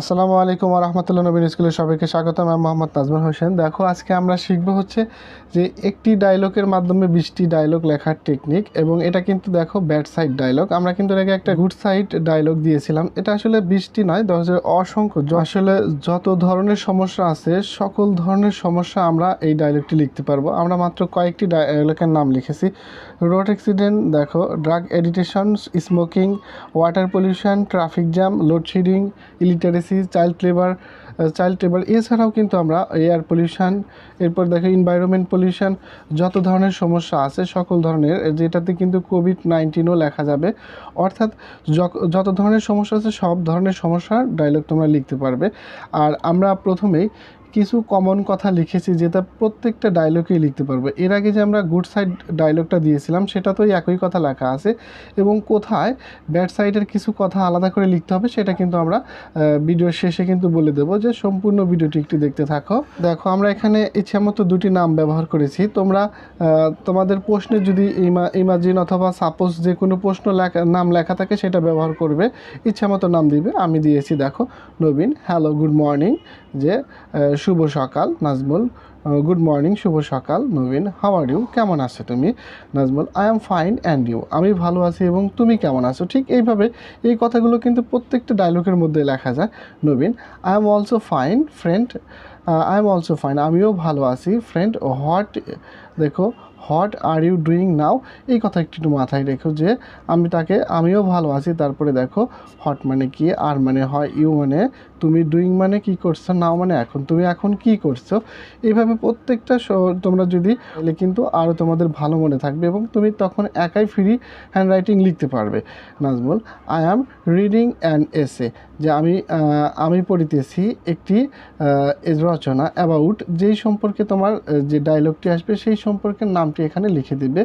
আসসালামু আলাইকুম রহমতুল্লাহ নবীন স্কুলের সবাইকে স্বাগতম। আমি মোহাম্মদ নাজমুল হোসেন। দেখো, আজকে আমরা শিখব হচ্ছে যে একটি ডায়লগের মাধ্যমে বিশটি ডায়লগ লেখার টেকনিক এবং এটা কিন্তু দেখো ব্যাড সাইড ডায়লগ আমরা কিন্তু আগে একটা গুড সাইড ডায়লগ দিয়েছিলাম। এটা আসলে বিশটি নয় দশ হাজার অসংখ্য। আসলে যত ধরনের সমস্যা আছে, সকল ধরনের সমস্যা আমরা এই ডায়লগটি লিখতে পারব। আমরা মাত্র কয়েকটি ডায়লগের নাম লিখেছি। রোড অ্যাক্সিডেন্ট দেখো drug addiction smoking water pollution traffic jam load shedding illiteracy child labour child labour এছাড়াও কিন্তু আমরা এয়ার পলিউশান এরপর দেখো এনভায়রনমেন্ট পলিউশান যত ধরনের সমস্যা আছে, সকল ধরনের যেটাতে কিন্তু কোভিড নাইন্টিনও লেখা যাবে। অর্থাৎ যত ধরনের সমস্যা আছে, সব ধরনের সমস্যার ডায়লগ তোমরা লিখতে পারবে। আর আমরা প্রথমেই কিছু কমন কথা লিখেছি যেটা প্রত্যেকটা ডায়লগেই লিখতে পারব। এর আগে যে আমরা গুড সাইড ডায়লগটা দিয়েছিলাম, সেটা তো একই কথা লেখা আছে এবং কোথায় ব্যাড সাইডের কিছু কথা আলাদা করে লিখতে হবে, সেটা কিন্তু আমরা ভিডিওর শেষে কিন্তু বলে দেবো যে সম্পূর্ণ ভিডিওটি একটু দেখতে থাকো। দেখো, আমরা এখানে ইচ্ছা মতো দুটি নাম ব্যবহার করেছি। তোমরা তোমাদের প্রশ্নে যদি ইমা ইমাজিন অথবা সাপোজ যে কোনো প্রশ্ন লেখা, নাম লেখা থাকে সেটা ব্যবহার করবে। ইচ্ছা মতো নাম দিবে। আমি দিয়েছি, দেখো, নবীন হ্যালো গুড মর্নিং যে শুভ সকাল, নাজমুল। গুড মর্নিং শুভ সকাল। নবীন হাওয়ার ইউ কেমন আছো তুমি? Nazmul I am fine and you আমি ভালো আছি এবং তুমি কেমন আছো? ঠিক এইভাবে এই কথাগুলো কিন্তু প্রত্যেকটা ডায়লগের মধ্যে লেখা যায়। Nabin I am also fine friend I am also fine আমিও ভালো আছি। ফ্রেন্ড হোয়াট দেখো what are you doing now এই কথা একটু মাথায় রেখো যে, আমি তাকে, আমিও ভালো আছি। তারপরে দেখো হট মানে কি? আর মানে হয়? ইউ মানে? তুমি ডুইং মানে কি করছ? নাও মানে এখন? তুমি এখন কি করছ? এইভাবে প্রত্যেকটা তোমরা যদি কিন্তু আরও তোমাদের ভালো মনে থাকবে এবং তুমি তখন একাই ফ্রি হ্যান্ড রাইটিং লিখতে পারবে। Nazmul I am reading an essay যে আমি আমি পড়িতেছি একটি রচনা অ্যাবাউট যেই সম্পর্কে তোমার যে ডায়লগটি আসবে সেই সম্পর্কে নামটি এখানে লিখে দিবে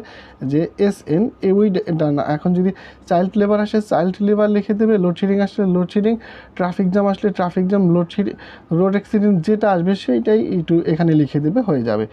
যে এস এন এ উই ডানা এখন যদি চাইল্ড লেবার আসে চাইল্ড লেবার লিখে দেবে লোডশেডিং আসলে লোডশেডিং ট্রাফিক জ্যাম আসলে traffic jam load shedding road accident যেটা আসবে সেইটাই একটু এখানে লিখে দেবে, হয়ে যাবে।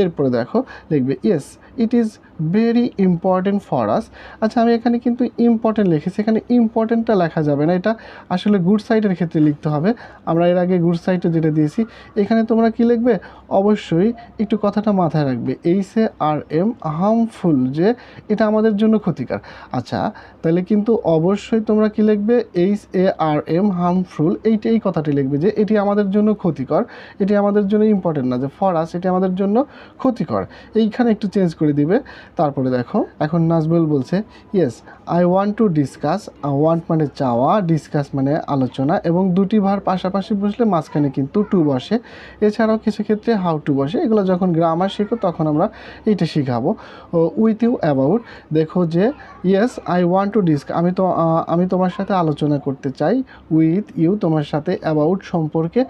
এরপরে দেখো, লিখবে yes it is very important for us আচ্ছা আমি এখানে কিন্তু ইম্পর্টেন্ট লিখেছি, এখানে ইম্পর্টেন্টটা লেখা যাবে না, এটা আসলে গুড সাইডের ক্ষেত্রে লিখতে হবে। আমরা এর আগে গুড সাইডে যেটা দিয়েছি, এখানে তোমরা কি লিখবে? অবশ্যই একটু কথাটা মাথায় রাখবে H A R M harmful যে, এটা আমাদের জন্য ক্ষতিকর। আচ্ছা তাহলে কিন্তু অবশ্যই তোমরা কি লিখবে? H A R M harmful এইটা এই কথাটি লিখবে যে, এটি আমাদের জন্য ক্ষতিকর, এটি আমাদের জন্য ইম্পর্টেন্ট না যে ফর আস এটি আমাদের জন্য ক্ষতিকর। এইখানে একটু চেঞ্জ করে দিবে। তারপরে দেখো, এখন নাজমুল বলছে yes I want to discuss want মানে চাওয়া ডিসকাস মানে আলোচনা এবং দুটি ভার পাশাপাশি বসলে মাঝখানে কিন্তু টু বসে। এছাড়াও কিছু ক্ষেত্রে হাউ টু বসে। এগুলো যখন গ্রামার শিখো, তখন আমরা এইটা শিখাবো। উইথ ইউ অ্যাবাউট দেখো যে yes I want to discuss আমি তো আমি তোমার সাথে আলোচনা করতে চাই। উইথ ইউ তোমার সাথে অ্যাবাউট সম্পর্কে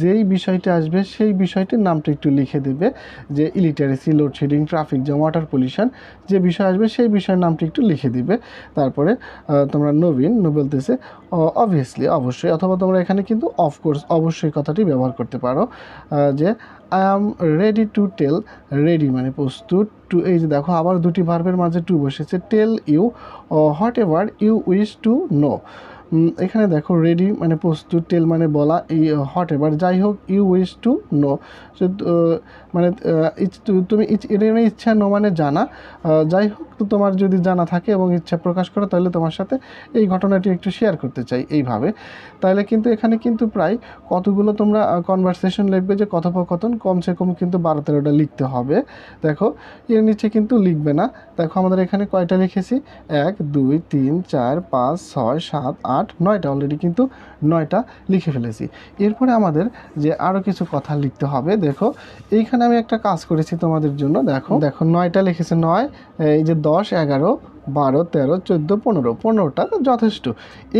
যেই বিষয়টা আসবে, সেই বিষয়টির নামটা একটু লিখে দেবে। যে illiteracy load shedding traffic jam water pollution যে বিষয় আসবে, সেই বিষয়ের নামটি একটু লিখে দিবে। তারপরে তোমরা নবীন বলতেছে অবভিয়াসলি অবশ্যই, অথবা তোমরা এখানে কিন্তু অফকোর্স অবশ্যই কথাটি ব্যবহার করতে পারো। যে I am ready to tell ready মানে প্রস্তুত টু এই যে দেখো আবার দুটি ভার্বের মাঝে টু বসেছে tell you whatever you wish to know এখানে দেখো রেডি মানে প্রস্তুত টেল মানে বলা, এই হট এবার যাই হোক ইউ উইশ টু নো মানে তুমি এটা ইচ্ছা নো মানে জানা। যাই হোক, তো তোমার যদি জানা থাকে এবং ইচ্ছা প্রকাশ করো, তাহলে তোমার সাথে এই ঘটনাটি একটু শেয়ার করতে চাই এইভাবে। তাহলে কিন্তু এখানে কিন্তু প্রায় কতগুলো তোমরা কনভারসেশন লিখবে যে কথোপকথন, কমসে কম কিন্তু বারো তেরোটা লিখতে হবে। দেখো, এর নিচে কিন্তু লিখবে না। দেখো, আমাদের এখানে কয়টা লিখেছি? এক, দুই, তিন, চার, পাঁচ, ছয়, সাত, আট নয়টা অলরেডি কিন্তু নয়টা লিখে ফেলেছি। এরপরে আমাদের যে আরও কিছু কথা লিখতে হবে দেখো এইখানে আমি একটা কাজ করেছি তোমাদের জন্য দেখো। দেখো নয়টা লিখেছে নয় এই যে দশ এগারো বারো, তেরো, চোদ্দ, পনেরো, পনেরোটা যথেষ্ট।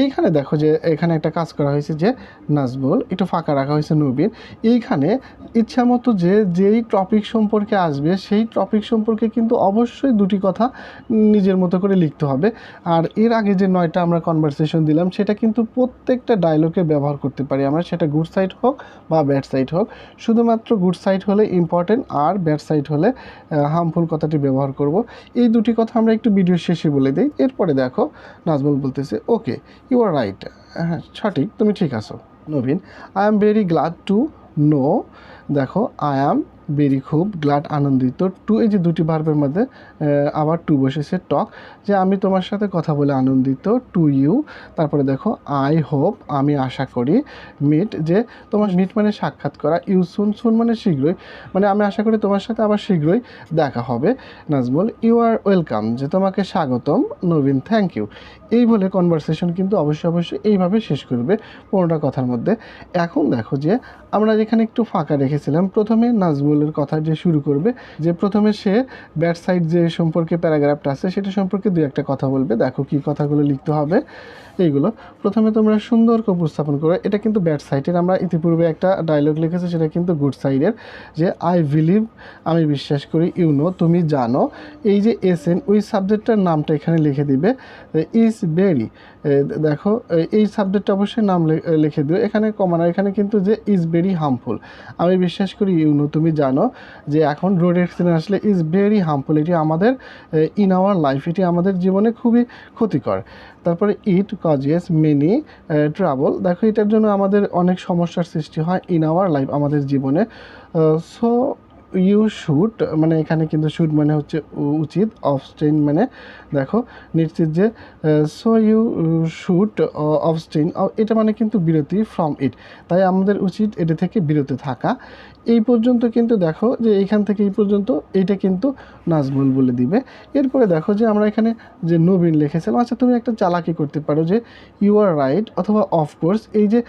এইখানে দেখো যে, এখানে একটা কাজ করা হয়েছে যে নাজবুল একটু ফাঁকা রাখা হয়েছে নবীন। এইখানে ইচ্ছা মতো যে, যেই টপিক সম্পর্কে আসবে, সেই টপিক সম্পর্কে কিন্তু অবশ্যই দুটি কথা নিজের মতো করে লিখতে হবে। আর এর আগে যে নয়টা আমরা কনভারসেশন দিলাম, সেটা কিন্তু প্রত্যেকটা ডায়লগে ব্যবহার করতে পারি আমরা। সেটা গুড সাইড হোক বা ব্যাড সাইড হোক। শুধুমাত্র গুড সাইড হলে ইম্পর্টেন্ট আর ব্যাড সাইড হলে হার্মফুল কথাটি ব্যবহার করব। এই দুটি কথা আমরা একটু ভিডিও শেষে বলে দিই, এরপরে দেখো নাজমুল বলতেছে, ওকে ইউ আর রাইট হ্যাঁ সঠিক, তুমি ঠিক আছো। Nabin I am very glad to know দেখো আই অ্যাম ভেরি খুব গ্লাড আনন্দিত। টু এই যে দুটি ভার্বের মধ্যে আবার টু বসেছে টক যে আমি তোমার সাথে কথা বলে আনন্দিত টু ইউ তারপরে দেখো আই হোপ আমি আশা করি মিট যে তোমার মিট মানে সাক্ষাৎ করা ইউ সুন সুন মানে শীঘ্রই। মানে আমি আশা করি তোমার সাথে আবার শীঘ্রই দেখা হবে। নাজমুল ইউ আর ওয়েলকাম যে তোমাকে স্বাগতম, নবীন থ্যাংক ইউ এই বলে কনভারসেশন কিন্তু অবশ্যই অবশ্যই এইভাবে শেষ করবে পনেরোটা কথার মধ্যে। এখন দেখো যে আমরা যেখানে একটু ফাঁকা রেখেছিলাম, প্রথমে নাজমুলের কথা যে শুরু করবে, যে প্রথমে সে ব্যাট সাইড যে সম্পর্কে প্যারাগ্রাফটা আছে, সেটা সম্পর্কে দু একটা কথা বলবে। দেখো কি কথাগুলো লিখতে হবে। এইগুলো। প্রথমে তোমরা সুন্দর করে উপস্থাপন করো। এটা কিন্তু ব্যাড সাইডের আমরা ইতিপূর্বে একটা ডায়লগ লিখেছি, সেটা কিন্তু গুড সাইডের যে আই বিলিভ আমি বিশ্বাস করি ইউ নো তুমি জানো। এই যে এস এন ওই সাবজেক্টটার নামটা এখানে লিখে দিবে। ইজ ভেরি দেখো এই সাবজেক্টটা অবশ্যই নাম লিখে দিও। এখানে কমানো এখানে কিন্তু যে ইজ ভেরি হার্মফুল আমি বিশ্বাস করি, ইউনো, তুমি জানো যে এখন রোড অ্যাক্সিডেন্ট আসলে ইজ ভেরি হার্মফুল এটি আমাদের ইন আওয়ার লাইফ এটি আমাদের জীবনে খুবই ক্ষতিকর। তারপরে ইট কজেস মেনি ট্রাভেল দেখো, এটার জন্য আমাদের অনেক সমস্যার সৃষ্টি হয় ইন আওয়ার লাইফ আমাদের জীবনে। সো ইউ শুট মানে এখানে কিন্তু শুট মানে হচ্ছে উচিত অফস্টেইন মানে দেখো, নিশ্চিত যে সো ইউ শুট অফস্টেইন এটা মানে কিন্তু বিরতি ফ্রম ইট তাই আমাদের উচিত এটা থেকে বিরত থাকা। এই পর্যন্ত কিন্তু দেখো যে এইখান থেকে এই পর্যন্ত এইটা কিন্তু নাজমুল বলে দিবে। এরপরে দেখো যে আমরা এখানে যে নবীন লিখেছিলাম আচ্ছা তুমি একটা চালাকি করতে পারো যে ইউ আর রাইট অথবা অফকোর্স এই যে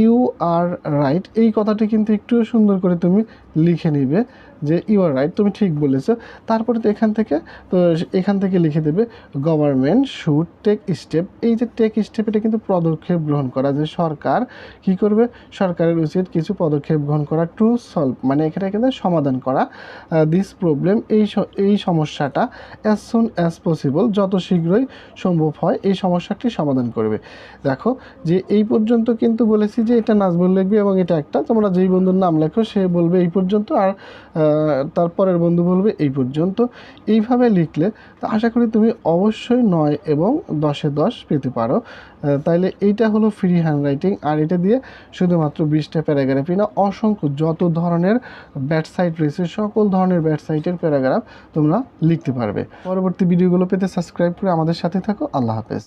ইউ আর রাইট এই কথাটি কিন্তু একটু সুন্দর করে তুমি লিখে নিবে। যে ইউ আর রাইট তুমি ঠিক বলেছ। তারপরে তো এখান থেকে, তো এখান থেকে লিখে দেবে গভর্নমেন্ট শুড টেক স্টেপ এই যে টেক স্টেপ এটা কিন্তু পদক্ষেপ গ্রহণ করা, যে সরকার কি করবে? সরকারের উচিত কিছু পদক্ষেপ গ্রহণ করা টু সলভ মানে এখানে কিন্তু সমাধান করা দিস প্রবলেম এই এই সমস্যাটা অ্যাজ সুন অ্যাজ পসিবল যত শীঘ্রই সম্ভব হয়, এই সমস্যাটি সমাধান করবে। দেখো, যে এই পর্যন্ত কিন্তু বলেছি যে এটা নাজমুল লিখবে এবং এটা একটা, তোমরা যেই বন্ধুর নাম লেখো, সে বলবে এই পর্যন্ত, আর তারপরের বন্ধু বলবে এই পর্যন্ত। এইভাবে লিখলে তো আশা করি তুমি অবশ্যই নয় এবং দশে দশ পেতে পারো। তাইলে এইটা হলো ফ্রি হ্যান্ড রাইটিং আর এটা দিয়ে শুধুমাত্র বিশটা প্যারাগ্রাফই না, অসংখ্য যত ধরনের ব্যাট সাইট রয়েছে, সকল ধরনের ব্যাট সাইটের প্যারাগ্রাফ তোমরা লিখতে পারবে। পরবর্তী ভিডিওগুলো পেতে সাবস্ক্রাইব করে আমাদের সাথে থাকো। আল্লাহ হাফেজ।